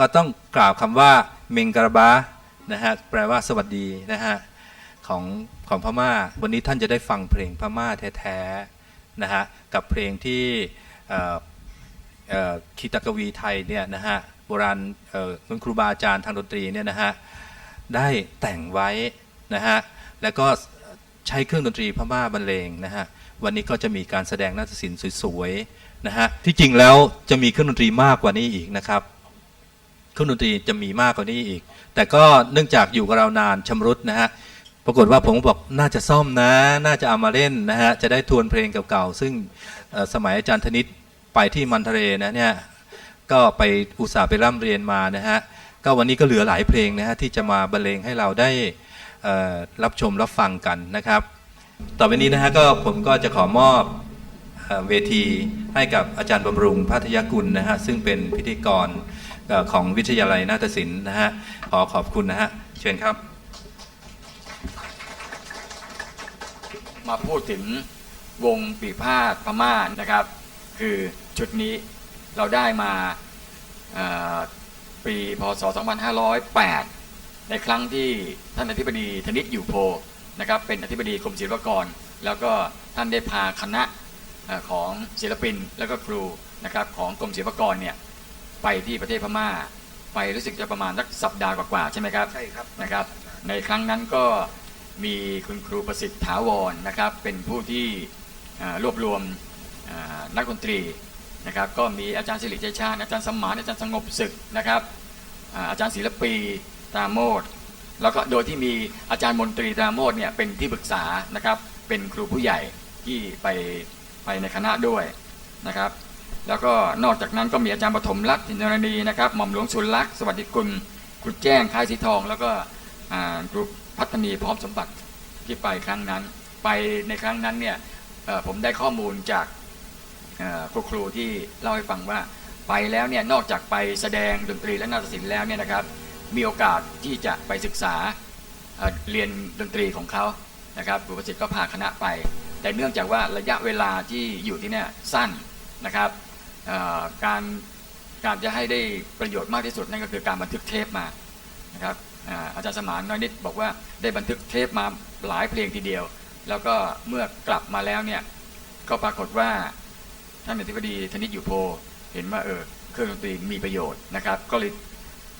ก็ต้องกล่าวคำว่าเมงกราบานะฮะแปลว่าสวัสดีนะฮะของของพม่า วันนี้ท่านจะได้ฟังเพลงพม่าแท้ๆนะฮะกับเพลงที่คีตกวีไทยเนี่ยนะฮะโบราณคุณครูบาอาจารย์ทางดนตรีเนี่ยนะฮะได้แต่งไว้นะฮะแล้วก็ใช้เครื่องดนตรีพม่าบรรเลงนะฮะวันนี้ก็จะมีการแสดงนาฏศิลป์สวยๆนะฮะที่จริงแล้วจะมีเครื่องดนตรีมากกว่านี้อีกนะครับ เครื่องดนตรีจะมีมากกว่านี้อีก แต่ก็เนื่องจากอยู่กับเรานานชำรุดนะฮะปรากฏว่าผมบอกน่าจะซ่อมนะ น่าจะเอามาเล่นนะฮะจะได้ทวนเพลงเก่าๆซึ่งสมัยอาจารย์ธนิตไปที่มันทะเลนะเนี่ยก็ไปอุตส่าห์ไปร่ำเรียนมานะฮะก็วันนี้ก็เหลือหลายเพลงนะฮะที่จะมาบรรเลงให้เราได้รับชมรับฟังกันนะครับ ต่อไปนี้นะฮะก็ผมก็จะขอมอบเอเวทีให้กับอาจารย์บำรุงพัทยกุลนะฮะซึ่งเป็นพิธีกร ของวิทยาลัยนาฏศิลป์นะฮะขอขอบคุณนะฮะเชิญครับ มาพูดถึงวงปีพาดพม่านะครับ คือชุดนี้เราได้มาเอ่อปีพศ 2508 ในครั้งที่ท่านอธิบดีธนิตอยู่โพนะครับเป็นอธิบดีกรมศิลปากร แล้วก็ท่านได้พาคณะของศิลปิน แล้วก็ครูนะครับของกรมศิลปากรเนี่ย ไปที่ประเทศพม่า ไปรู้สึกจะประมาณสักสัปดาห์กว่าๆใช่ไหมครับใช่ครับนะครับ ในครั้งนั้นก็มีคุณครูประสิทธิ์ถาวรนะครับ เป็นผู้ที่อ่ารวบรวมอ่านักดนตรีนะครับ ก็มีอาจารย์สิริชัยชาญอาจารย์สมานอาจารย์สงบศึกนะครับอ่าอาจารย์ศิลปีตราโมดแล้วก็โดยที่มีอาจารย์มนตรีตราโมดเนี่ยเป็นที่ปรึกษานะครับ เป็นครูผู้ใหญ่ที่ไปไปในคณะด้วยนะครับ แล้วก็นอกจากนั้นก็มีอาจารย์ปฐมรัตน์จินรณีนะครับหม่อมหลวงสุรลักษณ์สวัสดิกุลครูแจ้งคายสีทอง แล้วก็อ่าครูพัฒนีพร้อมสมบัติที่ไปครั้งนั้น ไปในครั้งนั้นเนี่ยผมได้ข้อมูลจากครูครูที่เล่าให้ฟังว่าไปแล้วเนี่ยนอกจากไปแสดงดนตรีและนาฏศิลป์แล้วเนี่ยนะครับ มีโอกาสที่จะไปศึกษาเรียนดนตรีของเขานะครับครูประสิทธิ์ก็พาคณะไป แต่เนื่องจากว่าระยะเวลาที่อยู่ที่เนี่ยสั้นนะครับ การการจะให้ได้ประโยชน์มากที่สุดนั่นก็คือการบันทึกเทปมานะครับอ่าอาจารย์สมานน้อยนิดบอกว่าได้บันทึกเทปมาหลายเพลงทีเดียว แล้วก็เมื่อกลับมาแล้วเนี่ยก็ปรากฏว่าท่านอธิบดีธนิตอยู่โพเห็นว่าเออเครื่องดนตรีมีประโยชน์นะครับ ก็เลย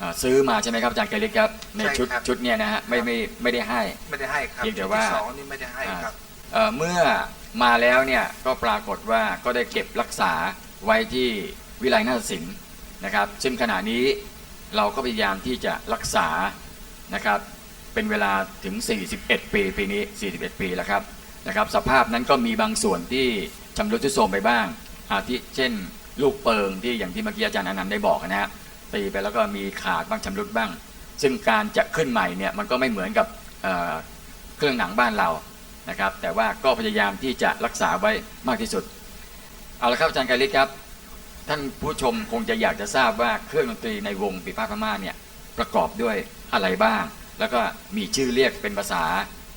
อ่าซื้อมาใช่ไหมครับอาจารย์ไกรลิกครับในชุดใช่ครับชุดเนี่ยนะฮะไม่ไม่ไม่ได้ให้ไม่ได้ให้ครับเพียงแต่ว่าที่สองนี่ไม่ได้ให้ครับเอ่อเมื่อมาแล้วเนี่ยก็ปรากฏว่าก็ได้เก็บรักษา ไว้ที่วิไลนาฏศิลป์นะครับ ซึ่งขณะนี้เราก็พยายามที่จะรักษานะครับเป็นเวลาถึง 41 ปีปีนี้ 41 ปีแล้วครับนะครับสภาพนั้นก็มีบางส่วนที่ชำรุดทรุดโทรมไปบ้าง อาทิเช่น ลูกเปิงที่อย่างที่เมื่อกี้อาจารย์อนันต์ได้บอกนะฮะตีไปแล้วก็มีขาดบ้างชำรุดบ้าง ซึ่งการจะขึ้นใหม่เนี่ยมันก็ไม่เหมือนกับเเครื่องหนังบ้านเรานะครับแต่ว่าก็พยายามที่จะรักษาไว้มากที่สุด เอาละครับอาจารย์กาลิศครับ ท่านผู้ชมคงจะอยากจะทราบว่าเครื่องดนตรีในวงปีพาพม่าเนี่ยประกอบด้วยอะไรบ้าง แล้วก็มีชื่อเรียกเป็นภาษา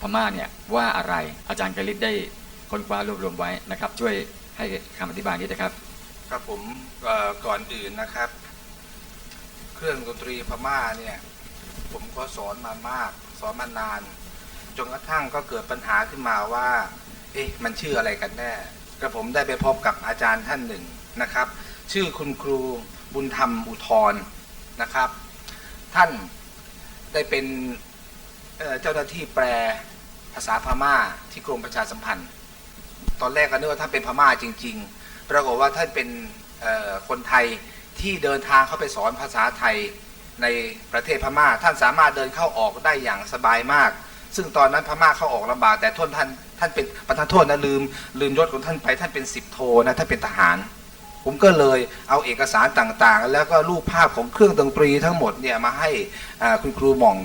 พม่าเนี่ยว่าอะไรอาจารย์กาลิศได้ค้นคว้ารวบรวมไว้นะครับ ช่วยให้คำอธิบายนิดนะครับ ครับผมก่อนอื่นนะครับ เครื่องดนตรีพม่าเนี่ยผมก็สอนมามากสอนมานานจนกระทั่งก็เกิดปัญหาขึ้นมาว่า เอ๊ะ มันชื่ออะไรกันแน่ ก็ผมได้ไปพบกับอาจารย์ท่านหนึ่งนะครับ ชื่อคุณครูบุญธรรมอุทรนะครับ ท่านได้เป็นเเจ้าหน้าที่แปลภาษาพม่าที่กรมประชาสัมพันธ์ ตอนแรกก็นึกว่าท่านเป็นพม่าจริง ๆ ปรากฏว่าท่านเป็นคนไทยที่เดินทางเข้าไปสอนภาษาไทยในประเทศพม่า ท่านสามารถเดินเข้าออกได้อย่างสบายมาก ซึ่งตอนนั้นพม่าเข้าออกลำบากแต่ท่านท่านท่านเป็นประธานโทษนะลืมลืมยศของท่านไปท่านเป็นสิบโทนะท่านเป็นทหาร ผมก็เลยเอาเอกสารต่างๆ แล้วก็รูปภาพของเครื่องดนตรีทั้งหมดเนี่ยมาให้คุณครูหม่อง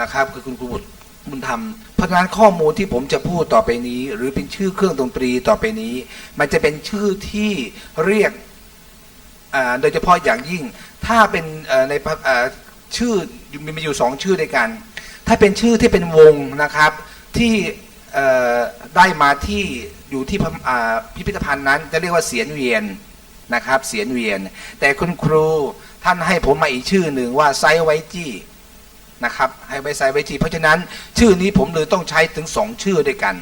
นะครับคือคุณครูบุตรบุญธรรมเพราะฉะนั้นข้อมูลที่ผมจะพูดต่อไปนี้ หรือเป็นชื่อเครื่องดนตรีต่อไปนี้ มันจะเป็นชื่อที่เรียกโดยเฉพาะอย่างยิ่งถ้าเป็นในชื่อมีมีอยู่สองชื่อด้วยกัน ถ้าเป็นชื่อที่เป็นวงนะครับที่ได้มาที่อยู่ที่พิพิธภัณฑ์นั้นจะเรียกว่าเสียนเวียนนะครับเสียนเวียน แต่คุณครูท่านให้ผมมาอีกชื่อหนึ่งว่าไซไวจี้นะครับให้ไปไซไวจี้เพราะฉะนั้นชื่อนี้ผมเลยต้องใช้ถึงสองชื่อด้วยกัน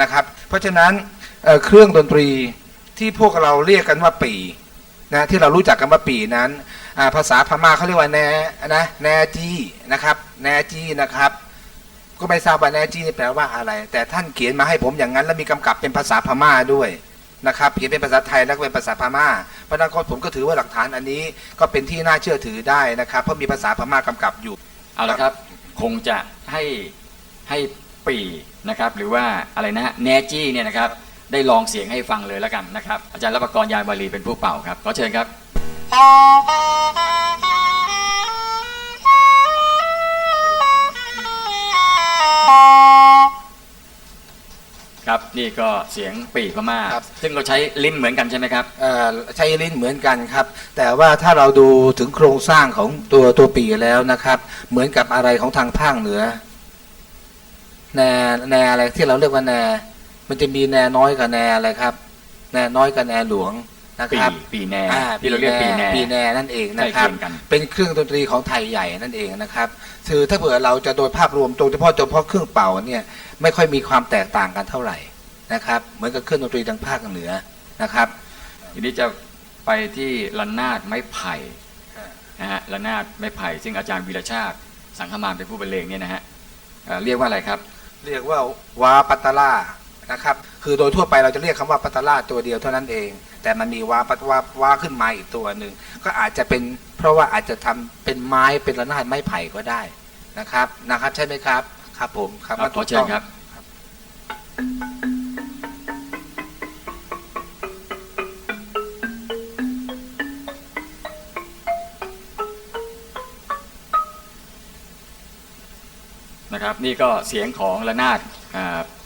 นะครับ เพราะฉะนั้นเเครื่องดนตรีที่พวกเราเรียกกันว่าปี นะที่เรารู้จักกันว่าปีนั้นภาษาพม่าเขาเรียกว่าแนนะแนจีนะครับแนจีนะครับ ก็ไม่ทราบว่าแนจีนี่แปลว่าอะไร แต่ท่านเขียนมาให้ผมอย่างนั้น แล้วมีกำกับเป็นภาษาพม่าด้วยนะครับเขียนเป็นภาษาไทยแล้วก็เป็นภาษาพม่าเพราะนั้นผมก็ถือว่าหลักฐานอันนี้ก็เป็นที่น่าเชื่อถือได้นะครับเพราะมีภาษาพม่ากำกับอยู่เอาละครับคงจะให้ให้ปีนะครับ หรือว่าอะไรนะฮะแนจี้เนี่ยนะครับ ได้ลองเสียงให้ฟังเลยแล้วกันนะครับ อาจารย์รับประกรยายบาลีเป็นผู้เป่าครับขอเชิญครับ ครับนี่ก็เสียงปีพม่าครับ ซึ่งเราใช้ลิ้นเหมือนกันใช่ไหมครับ เอ่อใช้ลิ้นเหมือนกันครับ แต่ว่าถ้าเราดูถึงโครงสร้างของตัวตัวปีแล้วนะครับ เหมือนกับอะไรของทางภาคเหนือแนแนอะไรที่เราเรียกว่าแน มันจะมีแนน้อยกับแนอะไรครับ แนน้อยกับแนหลวงนะปีครับ ปีแนอ่าที่เราเรียกปีแนปีแนนั่นเองใกล้นะครับเคียงกันเป็นเครื่องดนตรีของไทยใหญ่นั่นเองนะครับคือถ้าเผื่อเราจะโดยภาพรวมโดยเฉพาะเฉพาะเครื่องเป่าเนี่ยไม่ค่อยมีความแตกต่างกันเท่าไหร่นะครับ เหมือนกับเครื่องดนตรีทางภาคเหนือนะครับ ทีนี้จะไปที่ระนาดไม้ไผ่อ่านะฮะระนาดไม้ไผ่ซึ่งอาจารย์วีรชาติ สังฆมานเป็นผู้บรรเลงเนี่ยนะฮะเอ่อเรียกว่าอะไรครับ เรียกว่าวาปัตตาล่า นะครับ คือโดยทั่วไปเราจะเรียกคำว่าปัตตาล่าตัวเดียวเท่านั้นเอง แต่มันมีวาปัตวาวาขึ้นมาอีกตัวหนึ่งก็อาจจะเป็นเพราะว่าอาจจะทำเป็นไม้เป็นระนาดไม้ไผ่ก็ได้นะครับนะครับ ใช่ไหมครับครับผมครับครับขอเชิญครับนะครับนี่ก็เสียงของระนาด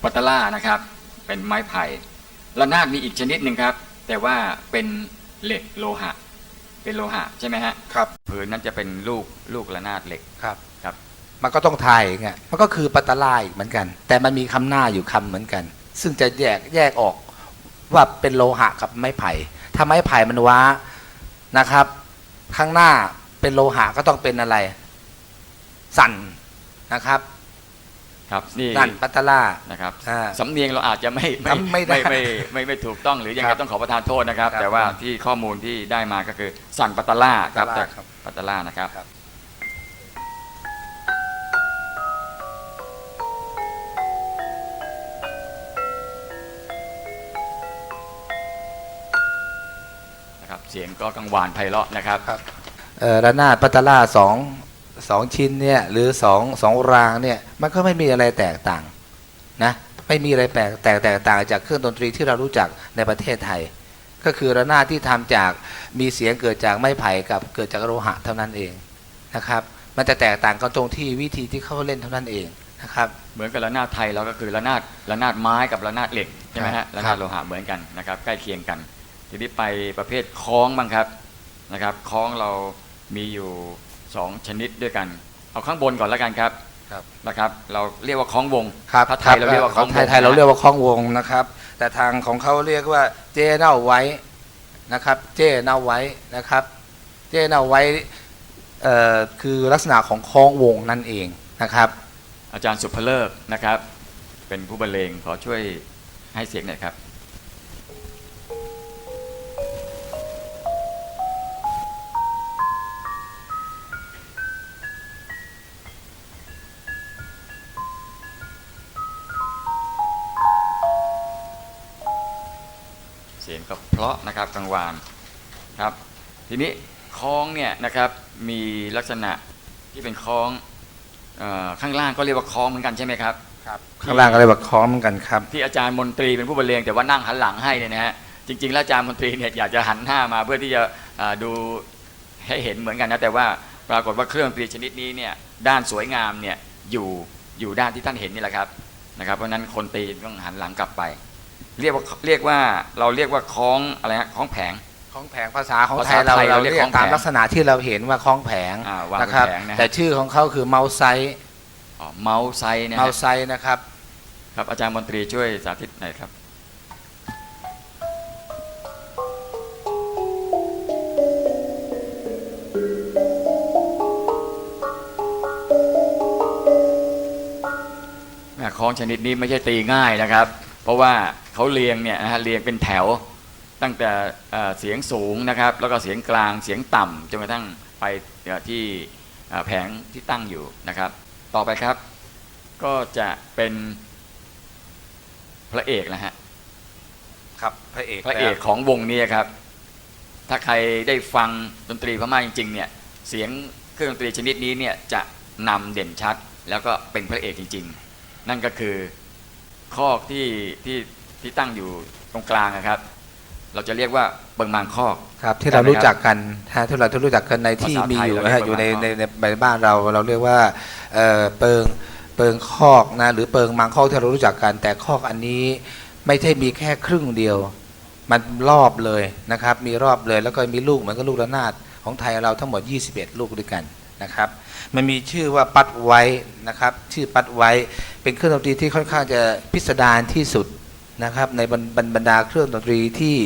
อ่าปัตตาล่านะครับ เป็นไม้ไผ่ระนาดมีอีกชนิดหนึ่งครับ แต่ว่าเป็นเหล็กโลหะ เป็นโลหะใช่ไหมฮะครับผืนนั้นจะเป็นลูกลูกระนาดเหล็กครับครับ มันก็ต้องทายไงมันก็คือปัตตาล่าอีกเหมือนกัน แต่มันมีคำหน้าอยู่คำเหมือนกัน ซึ่งจะแยกแยกออกว่าเป็นโลหะกับไม้ไผ่ ถ้าไม้ไผ่มันว้านะครับ ข้างหน้าเป็นโลหะก็ต้องเป็นอะไร สั่นนะครับ ครับนี่นั่นปัตตาล่านะครับอ่าสำเนียงเราอาจจะไม่ไม่จำไม่ได้ไม่ไม่ไม่ถูกต้องหรือยังคไงรับต้องขอประทานโทษนะครับ ครับแต่ว่าที่ข้อมูลที่ได้มาก็คือสั่นปัตตาล่าครับปัตตาล่าจากครับปัตตาล่านะครับ ครับ นะครับ เสียงก็กังวานไพเราะนะครับครับเอ่อระนาดปัตตาล่าสอง สองชิ้นเนี่ยหรือสองสองรางเนี่ยมันก็ไม่มีอะไรแตกต่างนะไม่มีอะไรแปลกแตกแตกต่างจากเครื่องดนตรีที่เรารู้จักในประเทศไทย ก็คือระนาดที่ทำจากมีเสียงเกิดจากไม้ไผ่กับเกิดจากโลหะเท่านั้นเองนะครับ มันจะแตกต่างกันตรงที่วิธีที่เขาเล่นเท่านั้นเองนะครับเหมือนกับระนาดไทยเราก็คือระนาดระนาดไม้กับระนาดเหล็กใช่ไหมครัฮะบระนาดโลหะเหมือนกันนะครับใกล้เคียงกัน ทีนี้ไปประเภทคล้องบ้างครับนะครับคล้องเรามีอยู่ สองชนิดด้วยกัน เอาข้างบนก่อนแล้วกันครับครับ นะครับ เราเรียกว่าคล้องวงครับถ้าไทยเราเรียกว่าคล้องวงไทยไทยเราเรียกว่าคล้องวงนะครับ แต่ทางของเขาเรียกว่าเจเน่าไว้นะครับ เจเน่าไว้นะครับ เจเน่าไว้เอ่อคือลักษณะของคล้องวงนั่นเองนะครับ อาจารย์สุภเลิกนะครับ เป็นผู้บรรเลงขอช่วยให้เสียงหน่อยครับ สียงก็เพราะนะครับกลางวานครับทีนี้คล้องเนี่ยนะครับมีลักษณะที่เป็นคล้องเออข้างล่างก็เรียกว่าคล้องเหมือนกันใช่ไหมครับข้างล่างก็เรียกว่าคล้องเหมือนกันครับ ที่อาจารย์มนตรีเป็นผู้บรรเลงแต่ว่านั่งหันหลังให้เนี่ยนะฮะจริงๆแล้วอาจารย์มนตรีเนี่ยอยากจะหันหน้ามาเพื่อที่จะอ่าดูให้เห็นเหมือนกันนะแต่ว่าปรากฏว่าเครื่องดนตรีชนิดนี้เนี่ยด้านสวยงามเนี่ยอยู่อยู่ด้านที่ท่านเห็นนี่แหละครับนะครับเพราะฉะนั้นคนตีต้องหันหลังกลับไป เรียกว่าเรียกว่าเราเรียกว่าคล้องอะไรฮะคล้องแผงคล้องแผงภาษาของไทยเราเราเรียกตามลักษณะที่เราเห็นว่าคล้องแผงวางนะครัเแผงแต่ชื่อของเขาคือเมาส์ไซเมาส์ไซส์นะฮะเมาส์ไซนะครับครับอาจารย์มนตรีช่วยสาธิตหน่อยครับคล้องชนิดนี้ไม่ใช่ตีง่ายนะครับ เพราะว่า เขาเรียงเนี่ยนะฮะเรียงเป็นแถวตั้งแต่เอ่อเสียงสูงนะครับ แล้วก็เสียงกลางเสียงต่ำจนกระทั่งไปเอ่อที่เอ่อแผงที่ตั้งอยู่นะครับ ต่อไปครับ ก็จะเป็นพระเอกนะฮะครับพระเอกพระเอกแล้วของวงนี้ครับ ถ้าใครได้ฟังดนตรีพม่าจริงๆเนี่ยเสียงเครื่องดนตรีชนิดนี้เนี่ยจะนำเด่นชัด แล้วก็เป็นพระเอกจริง ๆ นั่นก็คือคอกที่ที่ ที่ตั้งอยู่ตรงกลางนะครับ เราจะเรียกว่าเบิงมางคอก ครับที่เรารู้จักกันฮะที่เราที่รู้จักกันในที่ภาษามีไทยอยู่เรานะฮะเรียกอยู่ในว่า ในในในบ้านเราเราเรียกว่าเอ่อเปิงเปิงคอกนะหรือเปิงมังคอกที่เรารู้จักกัน แต่คอกอันนี้ไม่ใช่มีแค่ครึ่งเดียว มันรอบเลยนะครับ มีรอบเลยแล้วก็มีลูกเหมือนกับลูกระนาดของไทยเราทั้งหมด 21 ลูกด้วยกันนะครับ มันมีชื่อว่าปัดไว้นะครับ ชื่อปัดไว้เป็นเครื่องดนตรีที่ค่อนข้างจะพิสดารที่สุด นะครับในบรรบรรบรรดาเครื่องดนตรีที่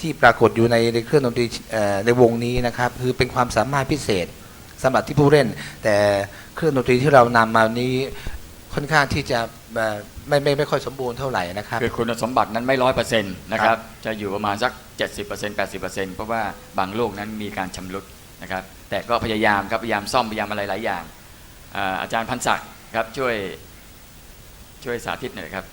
ที่ปรากฏอยู่ในในเครื่องดนตรีเอ่อในวงนี้นะครับคือเป็นความสามารถพิเศษสำหรับที่ผู้เล่น แต่เครื่องดนตรีที่เรานำมานี้ค่อนข้างที่จะเอ่อไม่ไม่ไม่ค่อยสมบูรณ์เท่าไหร่นะครับคือคุณสมบัตินั้นไม่ร้อยเปอร์เซ็นต์นะคครัรับบจะอยู่ประมาณสัก 70% 80%เพราะว่าบางลูกนั้นมีการชำรุดนะครับแต่ก็พยายามครับพยายามซ่อมพยายามอะไรหลายอย่างอ่าอาจารย์พันศักดิ์ครับช่วยช่วยสาธิตหน่อยครับ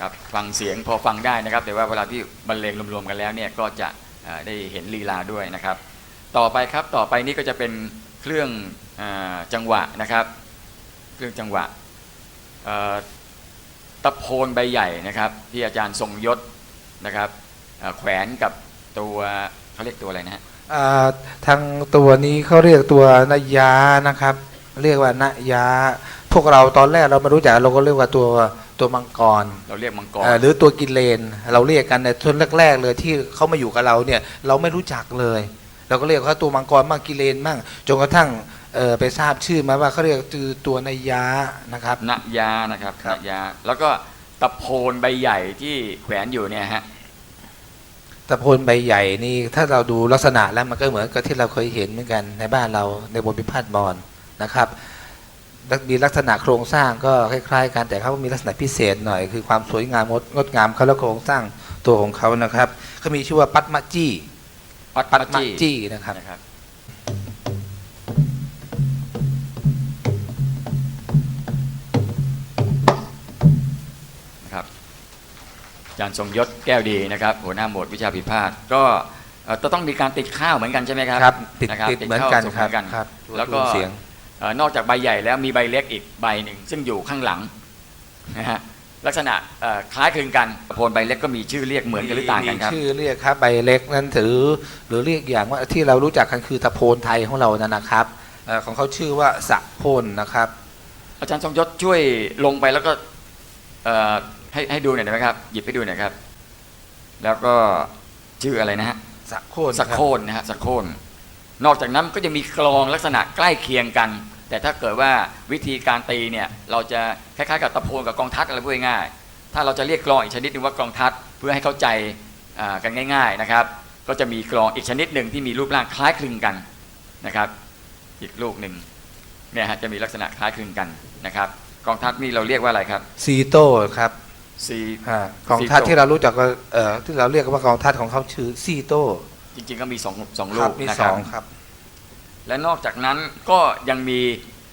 ครับฟังเสียงพอฟังได้นะครับ แต่ว่าเวลาที่บรรเลงรวมๆกันแล้วเนี่ยก็จะได้เห็นลีลาด้วยนะครับ ต่อไปครับต่อไปนี้ก็จะเป็นเครื่องอจังหวะนะครับ เครื่องจังหวะตะโพนใบใหญ่นะครับ ที่อาจารย์ทรงยศนะครับแขวนกับตัวเขาเรียกตัวอะไรนะฮะทางตัวนี้เขาเรียกตัวนายานะครับ เรียกว่านายา พวกเราตอนแรกเราไม่รู้จักเราก็เรียกว่าตัว ตัวมังกรเราเรียกมังกร เอ่อหรือตัวกินเลน เราเรียกกันในช่วงแรก ๆ เลยที่เขามาอยู่กับเราเนี่ยเราไม่รู้จักเลย เราก็เรียกเขาตัวมังกรมั่งกิเลนมั่งจนกระทั่งเอ่อไปทราบชื่อมาว่าเขาเรียกคือตัวนายานะครับ นยานะครับครับ นยา แล้วก็ตะโพนใบใหญ่ที่แขวนอยู่เนี่ยฮะ ตะโพนใบใหญ่นี่ถ้าเราดูลักษณะแล้วมันก็เหมือนกับที่เราเคยเห็นเหมือนกันในบ้านเราในบนพิพาทบอลนะครับแล้ว มีลักษณะโครงสร้างก็คล้ายๆกันแต่เขามีลักษณะพิเศษหน่อย คือความสวยงามงดงดงามเขาและโครงสร้างตัวของเขานะครับเขามีชื่อว่าปัตมาจี้ปัดปัตปัดมาจี้จี้นะครับนะครับนะครับอาจารย์ทรงยศแก้วดีนะครับ หัวหน้าหมวดวิชาพิพาทก็เอ่อจะต้องมีการติดข้าวเหมือนกันใช่ไหมครับครับติดนะครับติดเหมือนกันข้าวครับเหมือนกันครับแล้วก็เสียงเอ่อ นอกจากใบใหญ่แล้วมีใบเล็กอีกใบหนึ่งซึ่งอยู่ข้างหลังนะฮะลักษณะเอ่อคล้ายคลึงกันโพนใบเล็กก็มีชื่อเรียกเหมือนกันหรือต่างกันครับมีชื่อเรียกครับใบเล็กนั้นถือหรือเรียกอย่างว่าที่เรารู้จักกันคือตะโพนไทยของเรานั่นนะครับเอ่อของเขาชื่อว่าสะโพนนะครับ อาจารย์ทรงยศช่วยลงไปแล้วก็เอ่อให้ให้ดูหน่อยได้ไหมครับ หยิบให้ดูหน่อยครับ แล้วก็ชื่ออะไรนะฮะสะโคนสักโคนนะฮะสักโคนนอกจากนั้นก็จะมีกลองลักษณะใกล้เคียงกัน แต่ถ้าเกิดว่าวิธีการตีเนี่ยเราจะคล้ายๆกับตะโพนกับกองทัดอะไรพูดง่ายๆถ้าเราจะเรียกกลองอีกชนิดหนึ่งว่ากลองทัดเพื่อให้เข้าใจอ่ากันง่าย ๆนะครับ ก็จะมีกลองอีกชนิดหนึ่งที่มีรูปร่างคล้ายคลึงกันนะครับ อีกลูกหนึ่งเนี่ยฮะจะมีลักษณะคล้ายคลึงกันนะครับ กองทัดนี่เราเรียกว่าอะไรครับซีโต้ครับซีอ่ากองทัพซีโต้ที่เรารู้จักก็เอ่อที่เราเรียกว่ากองทัพของเขาชื่อซีโต้จริงๆก็มีสองสองคลูรักมีนะสครัอบงครับ และนอกจากนั้นก็ยังมี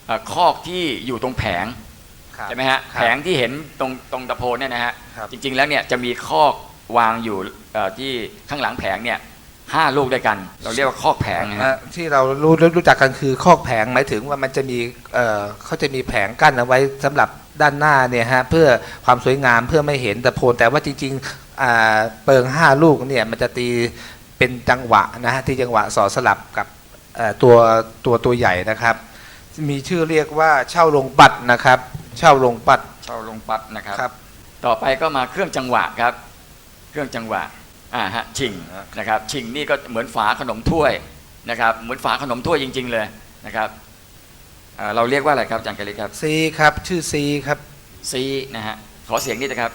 เอ่อคอกที่อยู่ตรงแผงครับ ใช่ไหมฮะครับแผงที่เห็นตรงตรงตะโพนเนี่ยนะฮะครับ จริง ๆ แล้วเนี่ยจะมีคอกวางอยู่เอ่อที่ข้างหลังแผงเนี่ยห้าลูกด้วยกัน เราเรียกว่าคอกแผงนะอะฮะที่เรารู้รู้จักกันคือคอกแผงหมายถึงว่ามันจะมีเอ่อเขาจะมีแผงกั้นเอาไว้สำหรับด้านหน้าเนี่ยฮะเพื่อความสวยงามเพื่อไม่เห็นตะโพนแต่ว่าจริงๆอ่าเปิงห้าลูกเนี่ยมันจะตีเป็นจังหวะนะฮะที่จังหวะสอดสลับกับเอ่อ ตัวตัวตัวใหญ่นะครับ มีชื่อเรียกว่าเช่าลงปัดนะครับ เช่าลงปัดเช่าลงปัดนะครับครับต่อไปก็มาเครื่องจังหวะครับ เครื่องจังหวะอ่าฮะชิงครับนะครับชิงนี่ก็เหมือนฝาขนมถ้วยนะครับ เหมือนฝาขนมถ้วยจริง ๆ เลยนะครับเอ่อเราเรียกว่าอะไรครับอาจารย์กฤษครับซีครับชื่อซีครับซีนะฮะขอเสียงนิดนะครับ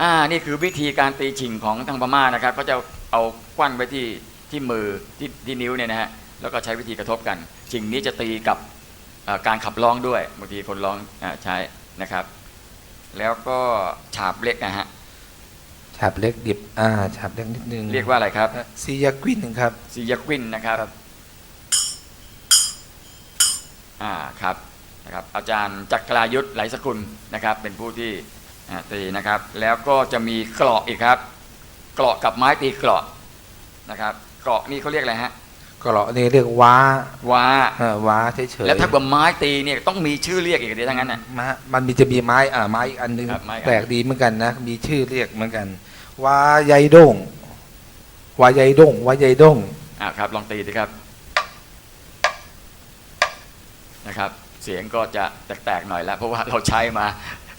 อ่านี่คือวิธีการตีฉิงของทางพม่านะครับ ก็จะเอาควันไว้ที่ ที่มือที่ที่นิ้วเนี่ยนะฮะแล้วก็ใช้วิธีกระทบกันฉิงนี้จะตีกับเอ่อการขับร้องด้วยบางทีคนร้องอาใช้นะครับ แล้วก็ฉาบเล็กนะฮะฉาบเล็กดิบอ่าฉาบเล็กนิดนึงเรียกว่าอะไรครับซียากวินครับซียากวินนะครับอ่าครับนะครับอาจารย์จักรายุทธไหลสกุลนะครับ เป็นผู้ที่อ่าตีนะครับ แล้วก็จะมีเกราะอีกครับ เกราะกับไม้ตีเกราะนะครับ เกราะนี่เขาเรียกอะไรฮะก็เหรอนี่เรียกว้าว้าเออว้าเฉยๆแล้วถ้าเกิดไม้ตีเนี่ยต้องมีชื่อเรียกอีกดีทั้งนั้นน่ะมามันมีจะมีไม้อ่าไม้อีกอันนึงครับไม้อีกอัน แปลกดีเหมือนกันนะมีชื่อเรียกเหมือนกันว้าใยด้งว้าใยด้งว้าใยด้งอ่าครับลองตีสิครับนะครับ เสียงก็จะแตกๆหน่อยแล้วเพราะว่าเราใช้มา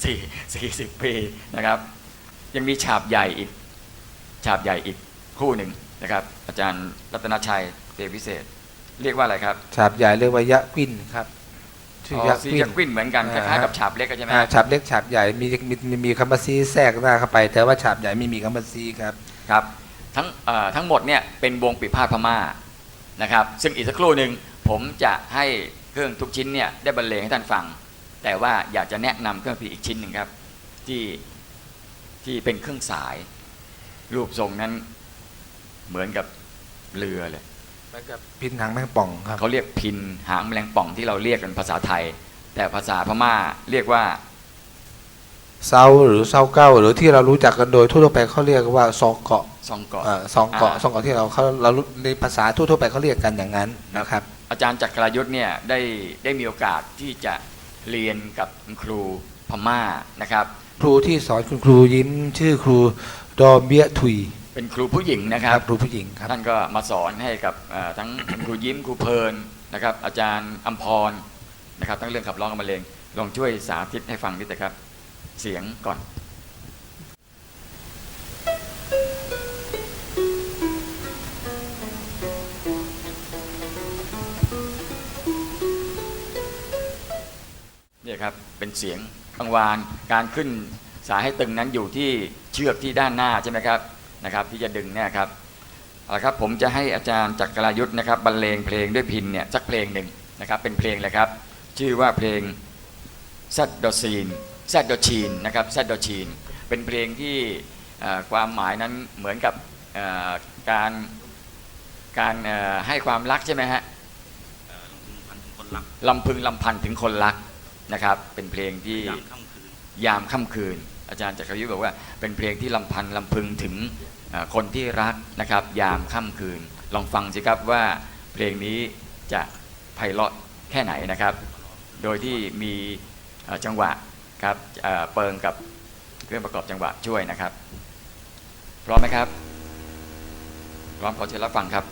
สี่สี่สิบปีนะครับ ยังมีฉาบใหญ่อีก ฉาบใหญ่อีกคู่หนึ่ง นะครับอาจารย์รัตนชัยเตวิเศษ เรียกว่าอะไรครับฉาบใหญ่เรียกว่ายะกวินครับชื่ออ๋ยะอซีกวินยักวินเหมือนกันคอ่าล้ายๆฮะกับฉาบเล็กอะใช่ไหมอ่าฮะฉาบเล็กฉาบใหญ่มีมีมีมีคำว่าซีแทรกหน้าเข้าไป แต่ว่าฉาบใหญ่ไม่มีคำว่าซีครับครับทั้งเอ่อทั้งหมดเนี่ยเป็นวงปีพาทพม่านะครับซึ่งอีกสักครู่หนึ่งผมจะให้เครื่องทุกชิ้นเนี่ยได้บรรเลงให้ท่านฟัง แต่ว่าอยากจะแนะนำเครื่องดนตรีอีกชิ้นหนึ่งครับที่ที่เป็นเครื่องสาย รูปทรงนั้น เหมือนกับเรือเลยแล้วก็พินหางแมงป่องครับเขาเรียกพินหางแมลงป่องที่เราเรียกกันภาษาไทย แต่ภาษาพม่าเรียกว่าเซาหรือเซาเก้า หรือที่เรารู้จักกันโดยทั่วๆไปเขาเรียกว่าซองเกาะซองเกาะเอ่อซองเกาะอ่าซองเกาะที่เราเขาเรารู้ในภาษาทั่วๆไปเขาเรียกกันอย่างนั้นนะครับ อาจารย์จักรยุทธ์เนี่ยได้ได้มีโอกาสที่จะเรียนกับคุณครูพม่านะครับ ครูที่สอนคุณครูยิ้มชื่อครูดอมเบียทุย เป็นครูผู้หญิงนะคครัรับบครูผู้หญิงครับท่านก็มาสอนให้กับเอ่อทั้งครูยิ้มครูเพลินนะครับ อาจารย์อัมพรนะครับทั้งเรื่องขับร้องกับมะเร็งลองช่วยสาธิตให้ฟังนิดนะครับ เสียงก่อนเนี่ยครับเป็นเสียงกังวานการขึ้นสายให้ตึงนั้นอยู่ที่เชือกที่ด้านหน้าใช่ไหมครับ นะครับที่จะดึงเนี่ยครับเอาละครับผมจะให้อาจารย์จักรยุทธ์นะครับบรรเลงเพลงด้วยพินเนี่ยสักเพลงหนึ่งนะครับเป็นเพลงเลยครับ ชื่อว่าเพลงแซดดอซีนแซดดอชีนนะครับแซดดอชีนเป็นเพลงที่เอ่อความหมายนั้นเหมือนกับเอ่อการการเอ่อให้ความรักใช่ไหมฮะลำพึงลำพันถึงคนรักนะครับ เป็นเพลงที่ยามค่ำคืน อาจารย์จักรยุทธ์บอกว่าเป็นเพลงที่ลำพันลำพึงถึงเอ่อ คนที่รักนะครับยามค่ำคืน ลองฟังสิครับว่าเพลงนี้จะไพเราะแค่ไหนนะครับ โดยที่มีจังหวะครับเอ่อเปิงกับเครื่องประกอบจังหวะช่วยนะครับ พร้อมไหมครับ พร้อมขอเชิญรับฟังครับ